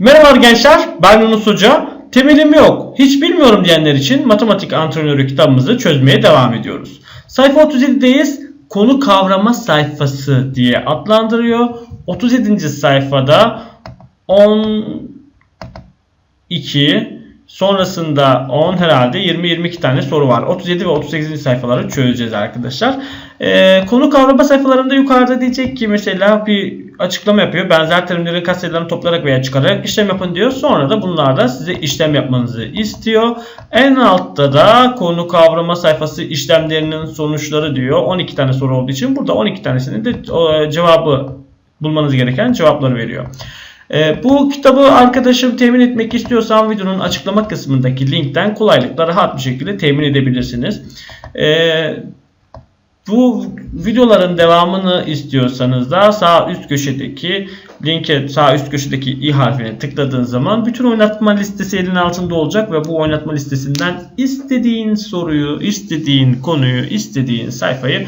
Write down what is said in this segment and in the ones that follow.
Merhaba gençler, ben Yunus Hoca. Temelim yok, hiç bilmiyorum diyenler için matematik antrenörü kitabımızı çözmeye devam ediyoruz. Sayfa 37'deyiz. Konu kavrama sayfası diye adlandırıyor. 37. sayfada 12 sonrasında 10 herhalde 20-22 tane soru var. 37 ve 38. sayfaları çözeceğiz arkadaşlar. Ee, konu kavrama sayfalarında yukarıda diyecek ki mesela bir açıklama yapıyor. Benzer terimlerin katsayılarını toplayarak veya çıkararak işlem yapın diyor. Sonra da bunlarda size işlem yapmanızı istiyor. En altta da konu kavrama sayfası işlemlerinin sonuçları diyor. 12 tane soru olduğu için burada 12 tanesinin de o, cevabı bulmanız gereken cevapları veriyor. Ee, bu kitabı arkadaşım temin etmek istiyorsan videonun açıklama kısmındaki linkten kolaylıkla rahat bir şekilde temin edebilirsiniz. Ee, bu videoların devamını istiyorsanız da sağ üst köşedeki linke sağ üst köşedeki i harfine tıkladığın zaman bütün oynatma listesi elin altında olacak ve bu oynatma listesinden istediğin soruyu, istediğin konuyu, istediğin sayfayı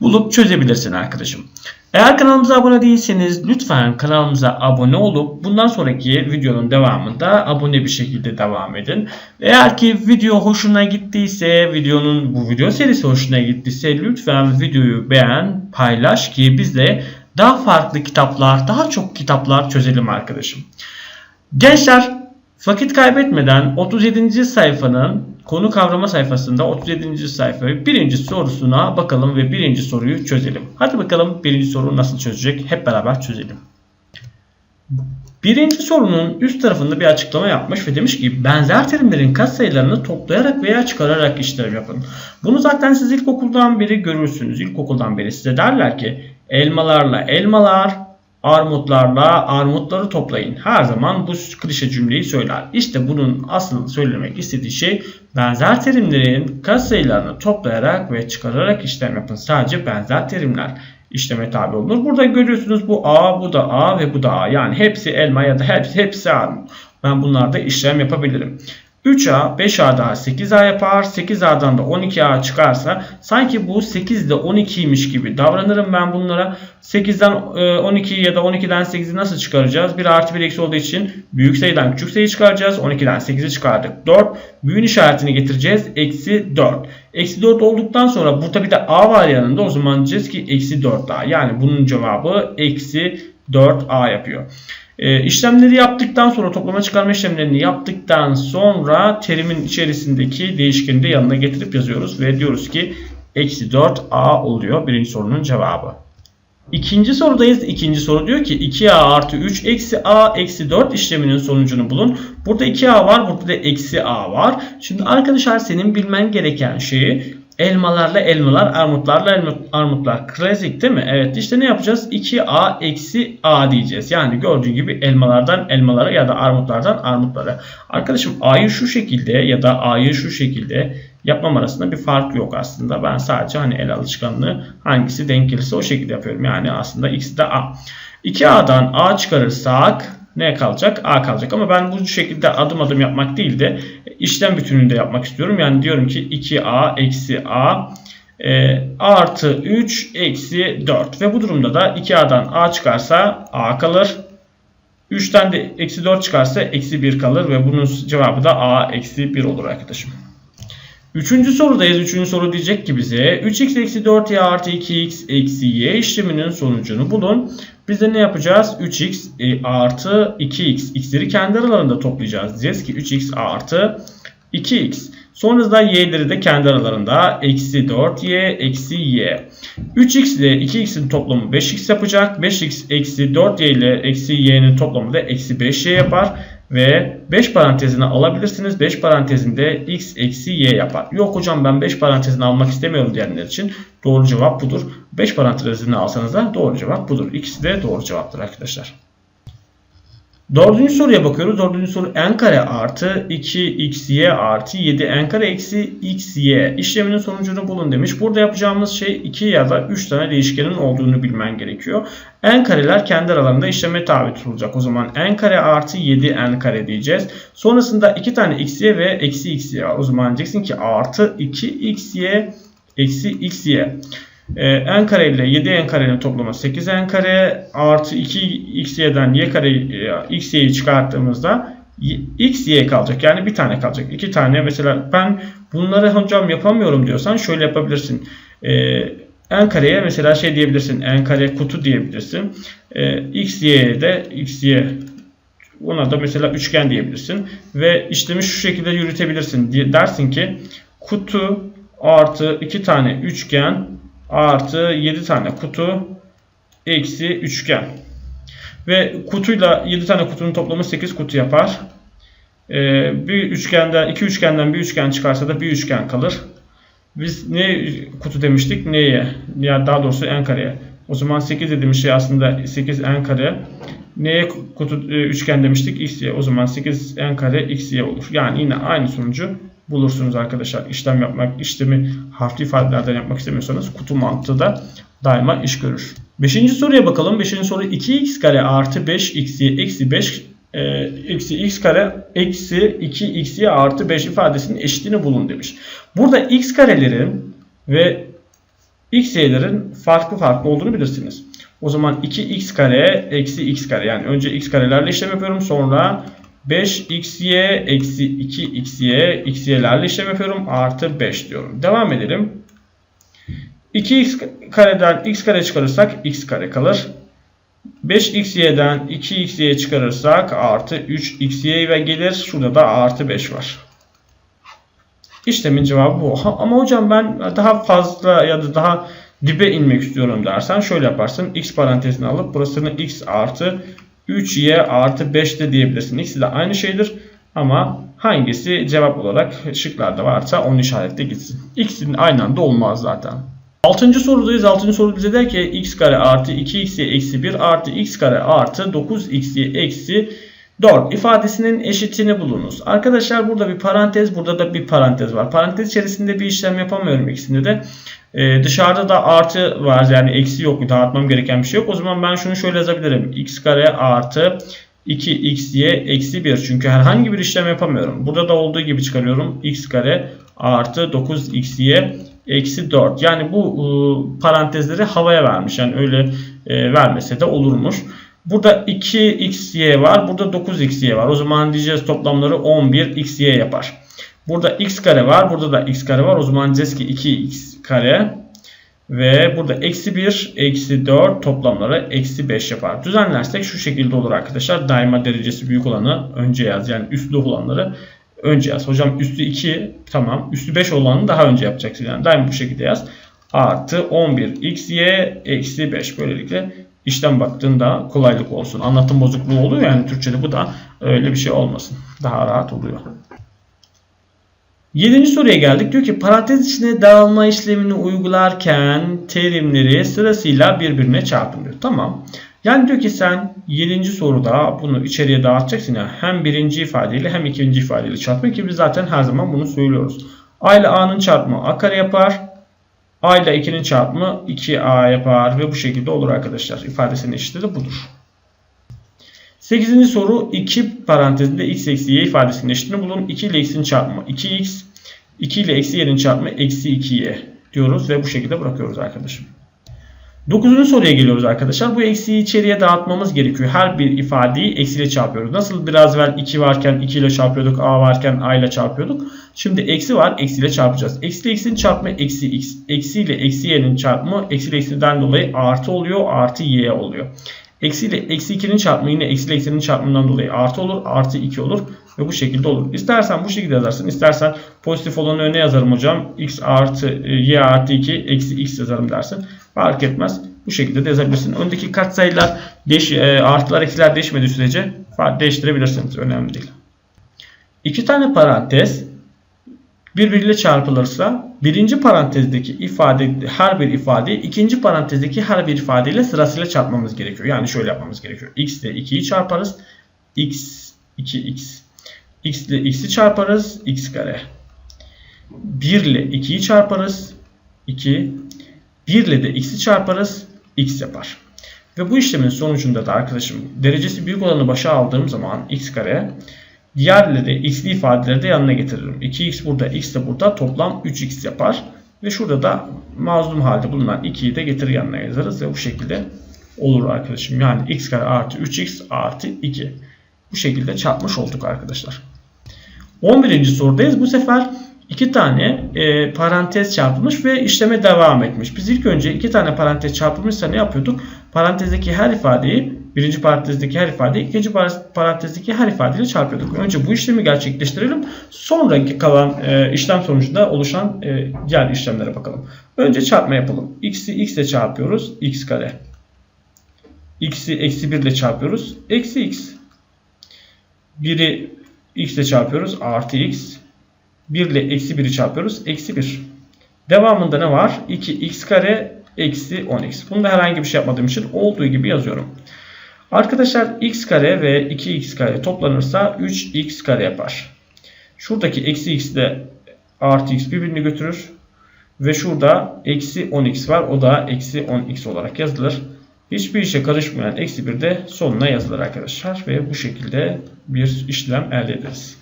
bulup çözebilirsin arkadaşım. Eğer kanalımıza abone değilseniz lütfen kanalımıza abone olup bundan sonraki videonun devamında abone bir şekilde devam edin. Eğer ki video hoşuna gittiyse, videonun bu video serisi hoşuna gittiyse lütfen videoyu beğen, paylaş ki biz de daha farklı kitaplar, daha çok kitaplar çözelim arkadaşım. Gençler vakit kaybetmeden 37. sayfanın konu kavrama sayfasında 37. sayfayı birinci sorusuna bakalım ve birinci soruyu çözelim. Hadi bakalım birinci soru nasıl çözecek hep beraber çözelim. Birinci sorunun üst tarafında bir açıklama yapmış ve demiş ki benzer terimlerin katsayılarını toplayarak veya çıkararak işlem yapın. Bunu zaten siz ilkokuldan beri görürsünüz. İlkokuldan beri size derler ki elmalarla elmalar, armutlarla armutları toplayın. Her zaman bu klişe cümleyi söyler. İşte bunun asıl söylemek istediği şey benzer terimlerin katsayılarını toplayarak ve çıkararak işlem yapın. Sadece benzer terimler işleme tabi olunur. Burada görüyorsunuz bu A, bu da A ve bu da A. Yani hepsi elma ya da hepsi, hepsi armut. Ben bunlarda işlem yapabilirim. 3A 5A daha 8A yapar. 8A'dan da 12A çıkarsa sanki bu 8 de 12'ymiş gibi davranırım ben bunlara. 8'den 12 ya da 12'den 8'i nasıl çıkaracağız? 1 artı 1 eksi olduğu için büyük sayıdan küçük sayı çıkaracağız. 12'den 8'i çıkardık. 4. Büyüğün işaretini getireceğiz. Eksi 4. Eksi 4 olduktan sonra burada bir de A var yanında. O zaman diyeceğiz ki eksi 4A. Yani bunun cevabı eksi 4A yapıyor. E, işlemleri yaptıktan sonra toplama çıkarma işlemlerini yaptıktan sonra terimin içerisindeki değişkeni de yanına getirip yazıyoruz ve diyoruz ki eksi 4a oluyor birinci sorunun cevabı. İkinci sorudayız. İkinci soru diyor ki 2a artı 3 eksi a eksi 4 işleminin sonucunu bulun. Burada 2a var burada da eksi a var. Şimdi arkadaşlar senin bilmen gereken şeyi Elmalarla elmalar, armutlarla armutlar. Klasik değil mi? Evet işte ne yapacağız? 2a eksi a diyeceğiz. Yani gördüğün gibi elmalardan elmalara ya da armutlardan armutlara. Arkadaşım a'yı şu şekilde ya da a'yı şu şekilde yapmam arasında bir fark yok aslında. Ben sadece hani el alışkanlığı hangisi denk gelirse o şekilde yapıyorum. Yani aslında ikisi de a. 2a'dan a çıkarırsak ne kalacak? A kalacak. Ama ben bu şekilde adım adım yapmak değil de işlem bütününde yapmak istiyorum. Yani diyorum ki 2A eksi A e, artı 3 eksi 4. Ve bu durumda da 2A'dan A çıkarsa A kalır. 3'ten de eksi 4 çıkarsa eksi 1 kalır. Ve bunun cevabı da A eksi 1 olur arkadaşım. Üçüncü sorudayız. Üçüncü soru diyecek ki bize 3x eksi 4y artı 2x eksi y işleminin sonucunu bulun. Biz de ne yapacağız? 3x e, artı 2x. x'leri kendi aralarında toplayacağız. Diyeceğiz ki 3x artı 2x. Sonrasında y'leri de kendi aralarında eksi 4y eksi y. 3x ile 2x'in toplamı 5x yapacak. 5x eksi 4y ile eksi y'nin toplamı da eksi 5y yapar. Ve 5 parantezini alabilirsiniz. 5 parantezinde x eksi y yapar. Yok hocam ben 5 parantezini almak istemiyorum diyenler için doğru cevap budur. 5 parantezini alsanız da doğru cevap budur. İkisi de doğru cevaptır arkadaşlar. Dördüncü soruya bakıyoruz. Dördüncü soru n kare artı 2xy artı 7 n kare eksi xy işleminin sonucunu bulun demiş. Burada yapacağımız şey 2 ya da 3 tane değişkenin olduğunu bilmen gerekiyor. n kareler kendi aralarında işleme tabi tutulacak. O zaman n kare artı 7 n kare diyeceğiz. Sonrasında 2 tane xy ve eksi xy. O zaman diyeceksin ki artı 2 xy eksi xy. E, n kare ile 7n karenin toplamı 8n kare artı 2xy'den y kare e, xy'yi çıkarttığımızda x y kalacak. Yani bir tane kalacak. İki tane mesela ben bunları hocam yapamıyorum diyorsan şöyle yapabilirsin. E, n kareye mesela şey diyebilirsin. n kare kutu diyebilirsin. E, x y de x y ona da mesela üçgen diyebilirsin. Ve işlemi şu şekilde yürütebilirsin. Dersin ki kutu artı 2 tane üçgen artı 7 tane kutu eksi üçgen. Ve kutuyla 7 tane kutunun toplamı 8 kutu yapar. Ee, bir üçgenden, iki üçgenden bir üçgen çıkarsa da bir üçgen kalır. Biz ne kutu demiştik? Neye? Ya daha doğrusu n kareye. O zaman 8 dediğimiz şey aslında 8 n kare. Neye kutu e, üçgen demiştik? x. O zaman 8 n kare x y olur. Yani yine aynı sonucu bulursunuz arkadaşlar. İşlem yapmak, işlemi harfli ifadelerden yapmak istemiyorsanız kutu mantığı da daima iş görür. Beşinci soruya bakalım. Beşinci soru 2x kare artı 5xy eksi 5 e, eksi x kare eksi 2xy artı 5 ifadesinin eşitliğini bulun demiş. Burada x karelerin ve xy'lerin farklı farklı olduğunu bilirsiniz. O zaman 2x kare eksi x kare yani önce x karelerle işlem yapıyorum sonra 5xy eksi 2xy xy'lerle işlem yapıyorum artı 5 diyorum. Devam edelim. 2x kareden x kare çıkarırsak x kare kalır. 5xy'den 2xy çıkarırsak artı 3xy ve gelir. Şurada da artı 5 var. İşlemin cevabı bu. Ama hocam ben daha fazla ya da daha dibe inmek istiyorum dersen şöyle yaparsın. x parantezini alıp burasını x artı 3y artı 5 de diyebilirsin. İkisi de aynı şeydir. Ama hangisi cevap olarak şıklarda varsa onu işaretle gitsin. İkisinin aynı anda olmaz zaten. Altıncı sorudayız. Altıncı soru bize der ki x kare artı 2xy eksi 1 artı x kare artı 9xy eksi 4 ifadesinin eşitini bulunuz. Arkadaşlar burada bir parantez, burada da bir parantez var. Parantez içerisinde bir işlem yapamıyorum ikisinde de. Ee, dışarıda da artı var yani eksi yok dağıtmam gereken bir şey yok. O zaman ben şunu şöyle yazabilirim. x kare artı 2xy eksi 1 çünkü herhangi bir işlem yapamıyorum. Burada da olduğu gibi çıkarıyorum. x kare artı 9xy eksi 4. Yani bu e, parantezleri havaya vermiş. Yani öyle e, vermese de olurmuş. Burada 2xy var. Burada 9xy var. O zaman diyeceğiz toplamları 11xy yapar. Burada x kare var. Burada da x kare var. O zaman diyeceğiz ki 2x kare ve burada eksi 1, eksi 4 toplamları eksi 5 yapar. Düzenlersek şu şekilde olur arkadaşlar. Daima derecesi büyük olanı önce yaz. Yani üstlü olanları önce yaz. Hocam üstü 2 tamam. Üstü 5 olanı daha önce yapacaksın. Yani daima bu şekilde yaz. Artı 11 xy eksi 5. Böylelikle işlem baktığında kolaylık olsun. Anlatım bozukluğu oluyor yani Türkçe'de bu da öyle bir şey olmasın. Daha rahat oluyor. Yedinci soruya geldik. Diyor ki parantez içine dağılma işlemini uygularken terimleri sırasıyla birbirine çarpın diyor. Tamam. Yani diyor ki sen 7. soruda bunu içeriye dağıtacaksın ya hem birinci ifadeyle hem ikinci ifadeyle çarpma ki biz zaten her zaman bunu söylüyoruz. A ile A'nın çarpımı A kare yapar. A ile 2'nin çarpımı 2A yapar ve bu şekilde olur arkadaşlar. İfadesinin eşitliği de budur. 8. soru 2 parantezinde x eksi y ifadesinin eşitliğini bulun. 2 ile x'in çarpımı 2x, 2 ile eksi y'nin çarpımı eksi 2y diyoruz ve bu şekilde bırakıyoruz arkadaşım. 9. soruya geliyoruz arkadaşlar. Bu eksiyi içeriye dağıtmamız gerekiyor. Her bir ifadeyi eksiyle çarpıyoruz. Nasıl biraz evvel 2 varken 2 ile çarpıyorduk, a varken a ile çarpıyorduk. Şimdi eksi var, eksiyle çarpacağız. Eksi ile eksinin çarpımı eksi x. Eksi ile eksi y'nin çarpımı eksi ile eksiden dolayı artı oluyor, artı y oluyor. Eksi ile eksi 2'nin çarpımı yine eksi ile eksinin çarpımından dolayı artı olur. Artı 2 olur. Ve bu şekilde olur. İstersen bu şekilde yazarsın. İstersen pozitif olanı öne yazarım hocam. x artı y artı 2 eksi x yazarım dersin. Fark etmez. Bu şekilde de yazabilirsin. Öndeki katsayılar değiş, e, artılar eksiler değişmediği sürece değiştirebilirsiniz. Önemli değil. İki tane parantez birbiriyle çarpılırsa birinci parantezdeki ifade her bir ifadeyi ikinci parantezdeki her bir ifadeyle sırasıyla çarpmamız gerekiyor. Yani şöyle yapmamız gerekiyor. x ile 2'yi çarparız. x 2x. X ile x'i çarparız. x kare. 1 ile 2'yi çarparız. 2. 1 ile de x'i çarparız. x yapar. Ve bu işlemin sonucunda da arkadaşım derecesi büyük olanı başa aldığım zaman x kare Diğerleri x'li ifadeleri de yanına getiririm. 2x burada, x de burada toplam 3x yapar. Ve şurada da mazlum halde bulunan 2'yi de getir yanına yazarız ve bu şekilde olur arkadaşım. Yani x kare artı 3x artı 2. Bu şekilde çarpmış olduk arkadaşlar. 11. sorudayız. Bu sefer iki tane e, parantez çarpılmış ve işleme devam etmiş. Biz ilk önce iki tane parantez çarpılmışsa ne yapıyorduk? Parantezdeki her ifadeyi birinci parantezdeki her ifadeyi ikinci parantezdeki her ifadeyle çarpıyorduk. Önce bu işlemi gerçekleştirelim. Sonraki kalan e, işlem sonucunda oluşan e, diğer işlemlere bakalım. Önce çarpma yapalım. x'i x ile çarpıyoruz. x kare. x'i eksi 1 ile çarpıyoruz. Eksi x. 1'i x ile çarpıyoruz. Artı x. 1 ile eksi 1'i çarpıyoruz. Eksi 1. Devamında ne var? 2x kare eksi 10x. Bunda herhangi bir şey yapmadığım için olduğu gibi yazıyorum. Arkadaşlar x kare ve 2x kare toplanırsa 3x kare yapar. Şuradaki eksi x ile artı x birbirini götürür. Ve şurada eksi 10x var. O da eksi 10x olarak yazılır. Hiçbir işe karışmayan eksi 1 de sonuna yazılır arkadaşlar. Ve bu şekilde bir işlem elde ederiz.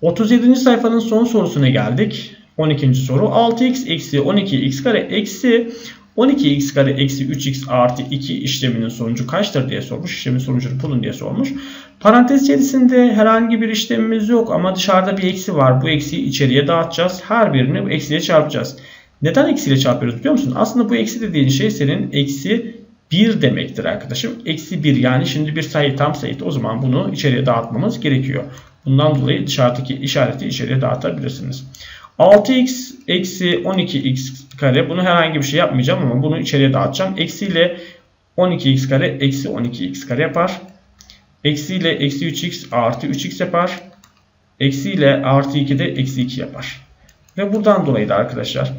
37. sayfanın son sorusuna geldik. 12. soru 6x eksi 12x kare eksi 12x kare eksi 3x artı 2 işleminin sonucu kaçtır diye sormuş. İşlemin sonucunu bulun diye sormuş. Parantez içerisinde herhangi bir işlemimiz yok ama dışarıda bir eksi var. Bu eksiyi içeriye dağıtacağız. Her birini bu eksiyle çarpacağız. Neden eksiyle çarpıyoruz biliyor musun? Aslında bu eksi dediğin şey senin eksi 1 demektir arkadaşım. Eksi 1 yani şimdi bir sayı tam sayı. O zaman bunu içeriye dağıtmamız gerekiyor. Bundan dolayı dışarıdaki işareti içeriye dağıtabilirsiniz. 6x eksi 12x kare. Bunu herhangi bir şey yapmayacağım ama bunu içeriye dağıtacağım. Eksi ile 12x kare eksi 12x kare yapar. Eksi ile eksi 3x artı 3x yapar. Eksi ile artı 2 de eksi 2 yapar. Ve buradan dolayı da arkadaşlar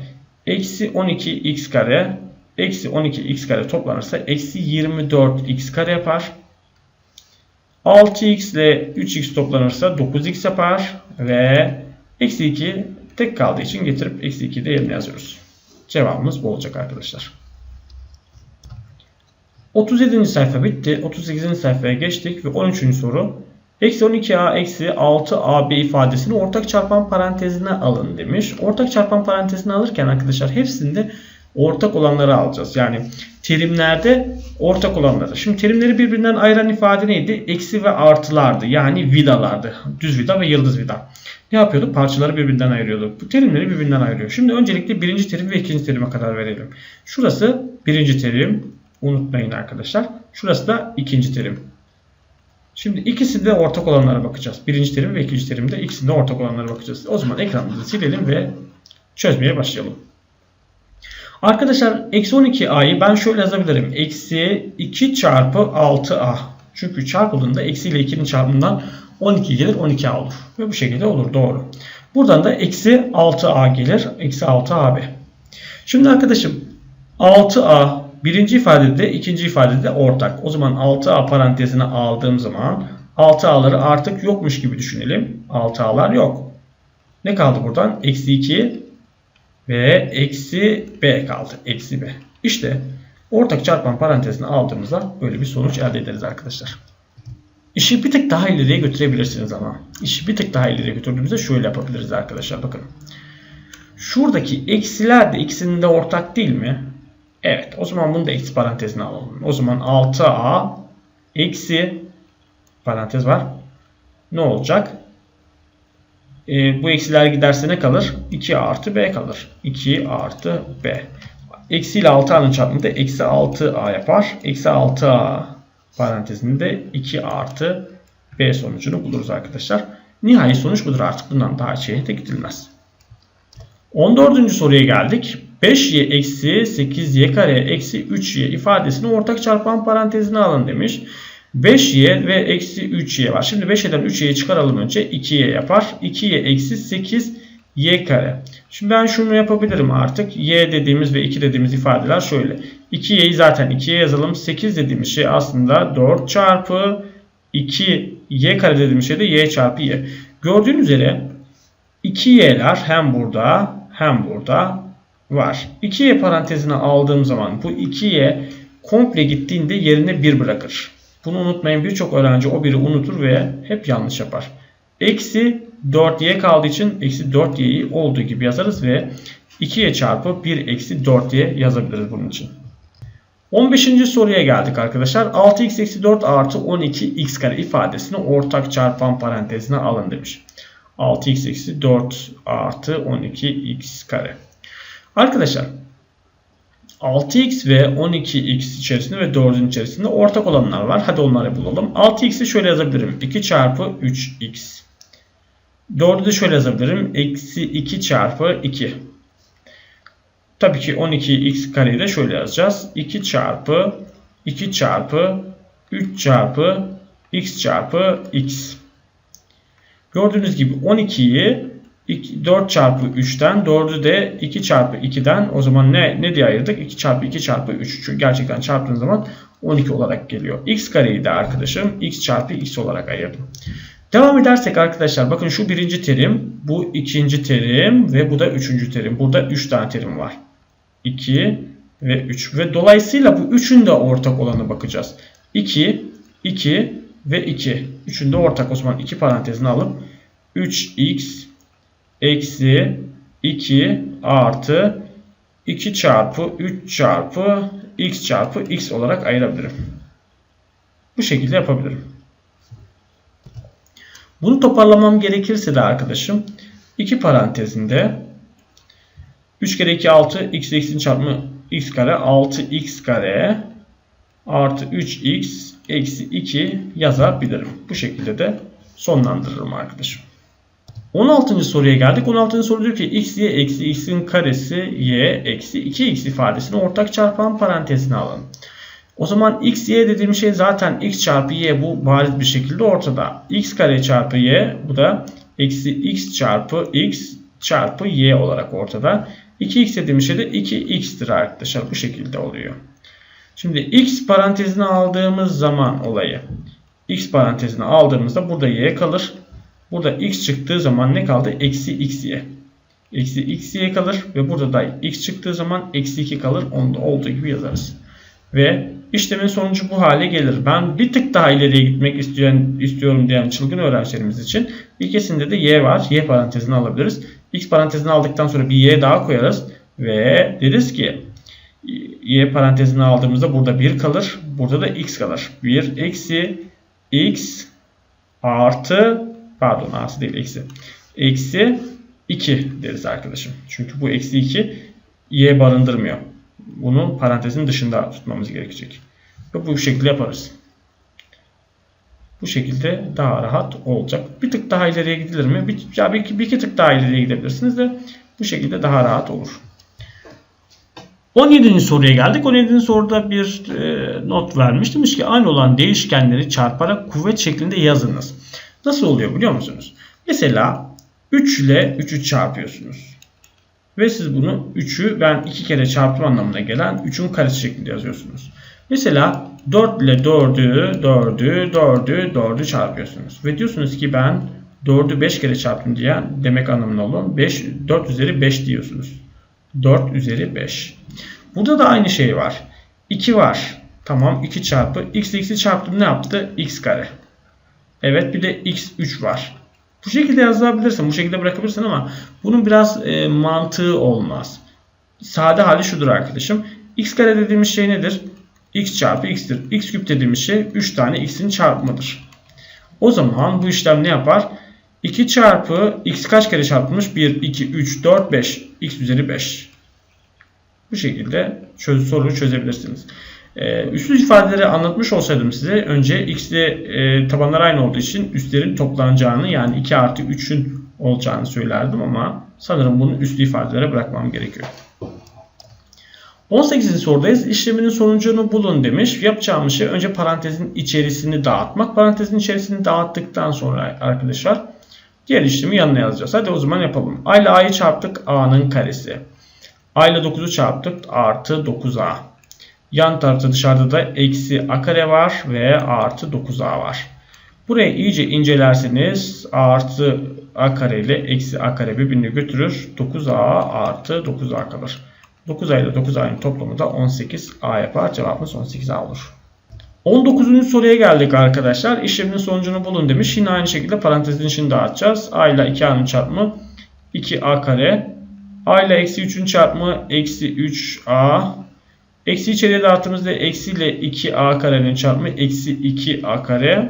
eksi 12x kare eksi 12x kare toplanırsa eksi 24x kare yapar. 6x ile 3x toplanırsa 9x yapar ve eksi 2 tek kaldığı için getirip eksi 2'yi de yerine yazıyoruz. Cevabımız bu olacak arkadaşlar. 37. sayfa bitti. 38. sayfaya geçtik ve 13. soru. Eksi 12a eksi 6ab ifadesini ortak çarpan parantezine alın demiş. Ortak çarpan parantezine alırken arkadaşlar hepsinde ortak olanları alacağız. Yani terimlerde ortak olanları. Şimdi terimleri birbirinden ayıran ifade neydi? Eksi ve artılardı. Yani vidalardı. Düz vida ve yıldız vida. Ne yapıyorduk? Parçaları birbirinden ayırıyorduk. Bu terimleri birbirinden ayırıyor. Şimdi öncelikle birinci terim ve ikinci terime kadar verelim. Şurası birinci terim. Unutmayın arkadaşlar. Şurası da ikinci terim. Şimdi ikisinde ortak olanlara bakacağız. Birinci terim ve ikinci terimde ikisinde ortak olanlara bakacağız. O zaman ekranımızı silelim ve çözmeye başlayalım. Arkadaşlar eksi 12a'yı ben şöyle yazabilirim. Eksi 2 çarpı 6a. Çünkü çarpıldığında eksi ile 2'nin çarpımından 12 gelir 12a olur. Ve bu şekilde olur doğru. Buradan da eksi 6a gelir. Eksi 6ab. Şimdi arkadaşım 6a birinci ifadede ikinci ifadede ortak. O zaman 6a parantezine aldığım zaman 6a'ları artık yokmuş gibi düşünelim. 6a'lar yok. Ne kaldı buradan? Eksi 2 ve eksi b kaldı. Eksi b. İşte ortak çarpan parantezini aldığımızda böyle bir sonuç elde ederiz arkadaşlar. İşi bir tık daha ileriye götürebilirsiniz ama. İşi bir tık daha ileriye götürdüğümüzde şöyle yapabiliriz arkadaşlar. Bakın. Şuradaki eksiler de ikisinin de ortak değil mi? Evet. O zaman bunu da eksi parantezine alalım. O zaman 6a eksi parantez var. Ne olacak? E, bu eksiler giderse ne kalır? 2 artı b kalır. 2 artı b. Eksi ile 6a'nın çarpımı da eksi 6a yapar. Eksi 6a parantezinde 2 artı b sonucunu buluruz arkadaşlar. Nihai sonuç budur artık. Bundan daha şeye de gidilmez. 14. soruya geldik. 5y eksi 8y kare eksi 3y ifadesini ortak çarpan parantezine alın demiş. 5y ve eksi 3y var. Şimdi 5y'den 3y'yi çıkaralım önce. 2y yapar. 2y eksi 8 y kare. Şimdi ben şunu yapabilirim artık. y dediğimiz ve 2 dediğimiz ifadeler şöyle. 2y'yi zaten 2'ye yazalım. 8 dediğimiz şey aslında 4 çarpı 2 y kare dediğimiz şey de y çarpı y. Gördüğünüz üzere 2y'ler hem burada hem burada var. 2y parantezine aldığım zaman bu 2y komple gittiğinde yerine 1 bırakır. Bunu unutmayın birçok öğrenci o biri unutur ve hep yanlış yapar. Eksi 4y kaldığı için eksi 4y'yi olduğu gibi yazarız ve 2y çarpı 1 eksi 4y yazabiliriz bunun için. 15. soruya geldik arkadaşlar. 6x eksi 4 artı 12x kare ifadesini ortak çarpan parantezine alın demiş. 6x eksi 4 artı 12x kare. Arkadaşlar 6x ve 12x içerisinde ve 4'ün içerisinde ortak olanlar var. Hadi onları bulalım. 6x'i şöyle yazabilirim. 2 çarpı 3x. 4'ü de şöyle yazabilirim. Eksi 2 çarpı 2. Tabii ki 12x kareyi de şöyle yazacağız. 2 çarpı 2 çarpı 3 çarpı x çarpı x. Gördüğünüz gibi 12'yi 4 çarpı 3'ten 4'ü de 2 çarpı 2'den o zaman ne, ne diye ayırdık? 2 çarpı 2 çarpı 3. Çünkü gerçekten çarptığın zaman 12 olarak geliyor. x kareyi de arkadaşım x çarpı x olarak ayırdım. Devam edersek arkadaşlar bakın şu birinci terim, bu ikinci terim ve bu da üçüncü terim. Burada 3 tane terim var. 2 ve 3 ve dolayısıyla bu üçün de ortak olanı bakacağız. 2, 2 ve 2. Üçün de ortak o zaman 2 parantezini alıp 3x eksi 2 artı 2 çarpı 3 çarpı x çarpı x olarak ayırabilirim. Bu şekilde yapabilirim. Bunu toparlamam gerekirse de arkadaşım 2 parantezinde 3 kere 2 6 x eksi çarpımı x kare 6x kare artı 3x eksi 2 yazabilirim. Bu şekilde de sonlandırırım arkadaşım. 16. soruya geldik. 16. soru diyor ki x, y eksi x'in karesi y eksi 2x ifadesini ortak çarpan parantezine alın. O zaman x, y dediğim şey zaten x çarpı y bu bariz bir şekilde ortada. x kare çarpı y bu da eksi x çarpı x çarpı y olarak ortada. 2x dediğim şey de 2x'tir arkadaşlar. Bu şekilde oluyor. Şimdi x parantezine aldığımız zaman olayı. x parantezine aldığımızda burada y kalır. Burada x çıktığı zaman ne kaldı? Eksi xy. Eksi xy kalır ve burada da x çıktığı zaman eksi 2 kalır. Onu da olduğu gibi yazarız. Ve işlemin sonucu bu hale gelir. Ben bir tık daha ileriye gitmek isteyen, istiyorum diyen çılgın öğrencilerimiz için ilkesinde de y var. y parantezini alabiliriz. x parantezini aldıktan sonra bir y daha koyarız. Ve deriz ki y parantezini aldığımızda burada 1 kalır. Burada da x kalır. 1 eksi x artı Pardon artı değil eksi. Eksi 2 deriz arkadaşım. Çünkü bu eksi 2 y barındırmıyor. Bunu parantezin dışında tutmamız gerekecek. Ve bu şekilde yaparız. Bu şekilde daha rahat olacak. Bir tık daha ileriye gidilir mi? Bir, ya bir, bir iki tık daha ileriye gidebilirsiniz de bu şekilde daha rahat olur. 17. soruya geldik. 17. soruda bir e, not vermiş. Demiş ki aynı olan değişkenleri çarparak kuvvet şeklinde yazınız. Nasıl oluyor biliyor musunuz? Mesela 3 ile 3'ü çarpıyorsunuz. Ve siz bunu 3'ü ben 2 kere çarptım anlamına gelen 3'ün karesi şeklinde yazıyorsunuz. Mesela 4 ile 4'ü, 4'ü, 4'ü, 4'ü çarpıyorsunuz. Ve diyorsunuz ki ben 4'ü 5 kere çarptım diye demek anlamına olan 5, 4 üzeri 5 diyorsunuz. 4 üzeri 5. Burada da aynı şey var. 2 var. Tamam 2 çarpı x x'i çarptım ne yaptı? x kare. Evet bir de x3 var. Bu şekilde yazabilirsin. Bu şekilde bırakabilirsin ama bunun biraz e, mantığı olmaz. Sade hali şudur arkadaşım. x kare dediğimiz şey nedir? x çarpı x'tir. x küp dediğimiz şey 3 tane x'in çarpımıdır. O zaman bu işlem ne yapar? 2 çarpı x kaç kere çarpılmış? 1, 2, 3, 4, 5. x üzeri 5. Bu şekilde çöz, soruyu çözebilirsiniz. Ee, üstsüz ifadeleri anlatmış olsaydım size önce x'de e, tabanlar aynı olduğu için üstlerin toplanacağını yani 2 artı 3'ün olacağını söylerdim ama sanırım bunu üslü ifadelere bırakmam gerekiyor. 18. sorudayız. İşleminin sonucunu bulun demiş. Yapacağımız şey önce parantezin içerisini dağıtmak. Parantezin içerisini dağıttıktan sonra arkadaşlar diğer yanına yazacağız. Hadi o zaman yapalım. A ile A'yı çarptık. A'nın karesi. A ile 9'u çarptık. Artı 9A. Yan tarafta dışarıda da eksi a kare var ve artı 9a var. Burayı iyice incelerseniz artı a kare ile eksi a kare birbirini götürür. 9a artı 9a kalır. 9a ile 9a'nın toplamı da 18a yapar. Cevabımız 18a olur. 19. soruya geldik arkadaşlar. İşleminin sonucunu bulun demiş. Yine aynı şekilde parantezin içini dağıtacağız. A ile 2A'nın çarpımı 2A kare. A ile eksi 3'ün çarpımı eksi 3A. Eksi içeriye dağıttığımızda eksi ile 2A karenin çarpımı eksi 2A kare.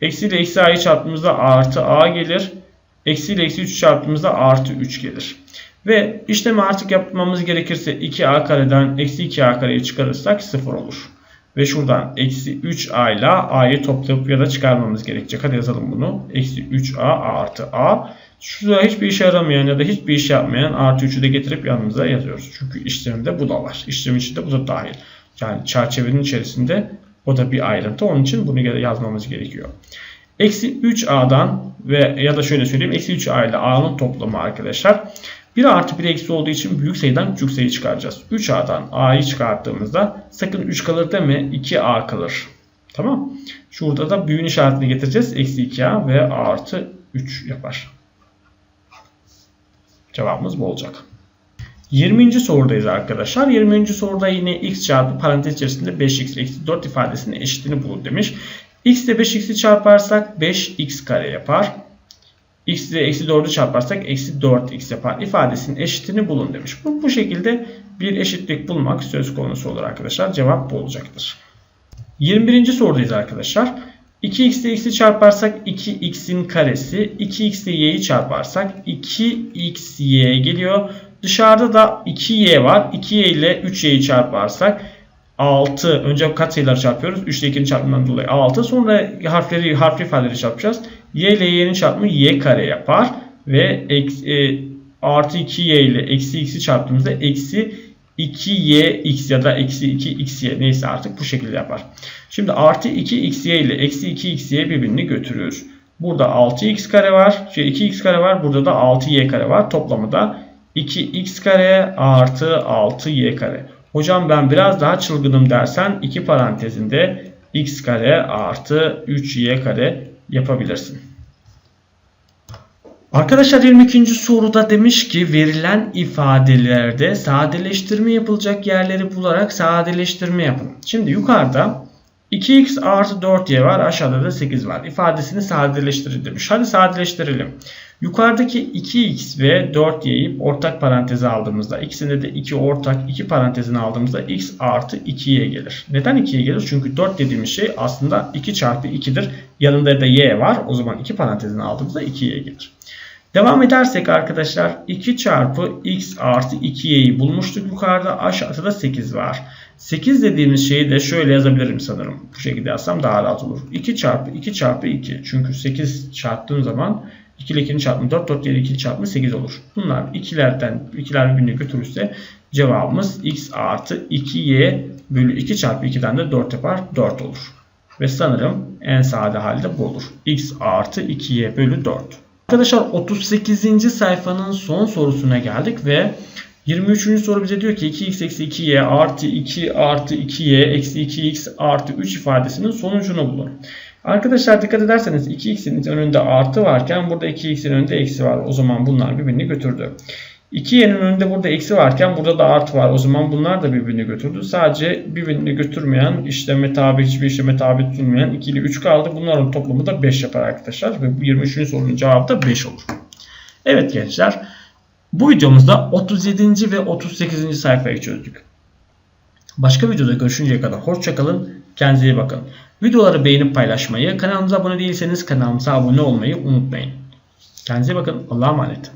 Eksi ile eksi A'yı çarptığımızda artı A gelir. Eksi ile eksi 3 çarptığımızda artı 3 gelir. Ve işlemi artık yapmamız gerekirse 2A kareden eksi 2A kareyi çıkarırsak 0 olur. Ve şuradan eksi 3A ile A'yı toplayıp ya da çıkarmamız gerekecek. Hadi yazalım bunu. Eksi 3A artı A. Şurada hiçbir işe yaramayan ya da hiçbir iş yapmayan artı 3'ü de getirip yanımıza yazıyoruz. Çünkü işlemde bu da var. İşlem içinde bu da dahil. Yani çerçevenin içerisinde o da bir ayrıntı. Onun için bunu yazmamız gerekiyor. Eksi 3A'dan ve ya da şöyle söyleyeyim. Eksi 3A ile A'nın toplamı arkadaşlar. 1 artı 1 eksi olduğu için büyük sayıdan küçük sayı çıkaracağız. 3A'dan A'yı çıkarttığımızda sakın 3 kalır deme 2A kalır. Tamam. Şurada da büyüğün işaretini getireceğiz. Eksi 2A ve A artı 3 yapar. Cevabımız bu olacak. 20. sorudayız arkadaşlar. 20. soruda yine x çarpı parantez içerisinde 5x eksi 4 ifadesinin eşitini bulun demiş. x ile 5x'i çarparsak 5x kare yapar. X ile eksi 4'ü çarparsak eksi 4x yapar. İfadesinin eşitini bulun demiş. Bu, bu şekilde bir eşitlik bulmak söz konusu olur arkadaşlar. Cevap bu olacaktır. 21. sorudayız arkadaşlar. 2x ile x'i çarparsak 2x'in karesi. 2x ile y'yi çarparsak 2xy geliyor. Dışarıda da 2y var. 2y ile 3y'yi çarparsak 6. Önce katsayıları çarpıyoruz. 3 ile 2'nin çarpımından dolayı 6. Sonra harfleri, harfli ifadeleri çarpacağız. Y ile y'nin çarpımı y kare yapar. Ve eksi, e, artı 2y ile eksi x'i çarptığımızda eksi 2yx ya da eksi 2xy neyse artık bu şekilde yapar. Şimdi artı 2xy ile eksi 2xy birbirini götürüyor. Burada 6x kare var. Şey 2x kare var. Burada da 6y kare var. Toplamı da 2x kare artı 6y kare. Hocam ben biraz daha çılgınım dersen iki parantezinde x kare artı 3y kare yapabilirsin. Arkadaşlar 22. soruda demiş ki verilen ifadelerde sadeleştirme yapılacak yerleri bularak sadeleştirme yapın. Şimdi yukarıda 2x artı 4y var aşağıda da 8 var. İfadesini sadeleştirin demiş. Hadi sadeleştirelim. Yukarıdaki 2x ve 4y'yi ortak paranteze aldığımızda ikisinde de 2 ortak 2 parantezine aldığımızda x artı 2y gelir. Neden 2y gelir? Çünkü 4 dediğimiz şey aslında 2 çarpı 2'dir. Yanında da y var. O zaman 2 parantezine aldığımızda 2y gelir. Devam edersek arkadaşlar 2 çarpı x artı 2y'yi bulmuştuk yukarıda aşağıda da 8 var. 8 dediğimiz şeyi de şöyle yazabilirim sanırım. Bu şekilde yazsam daha rahat olur. 2 çarpı 2 çarpı 2. Çünkü 8 çarptığım zaman 2 ile 2'nin çarpımı 4, 4 ile 2'nin çarpımı 8 olur. Bunlar ikilerden ikiler birbirine götürürse cevabımız x artı 2y bölü 2 çarpı 2'den de 4 yapar. 4 olur. Ve sanırım en sade halde bu olur. x artı 2y bölü 4. Arkadaşlar 38. sayfanın son sorusuna geldik ve 23. soru bize diyor ki 2x eksi 2y artı 2 artı 2y eksi 2x artı 3 ifadesinin sonucunu bulun. Arkadaşlar dikkat ederseniz 2x'in önünde artı varken burada 2x'in önünde eksi var. O zaman bunlar birbirini götürdü. 2y'nin önünde burada eksi varken burada da artı var. O zaman bunlar da birbirini götürdü. Sadece birbirini götürmeyen, işleme tabi, hiçbir işleme tabi tutulmayan 2 ile 3 kaldı. Bunların toplamı da 5 yapar arkadaşlar. Ve bu 23. sorunun cevabı da 5 olur. Evet gençler. Bu videomuzda 37. ve 38. sayfayı çözdük. Başka videoda görüşünceye kadar hoşçakalın. Kendinize iyi bakın. Videoları beğenip paylaşmayı, kanalımıza abone değilseniz kanalımıza abone olmayı unutmayın. Kendinize bakın. Allah'a emanet.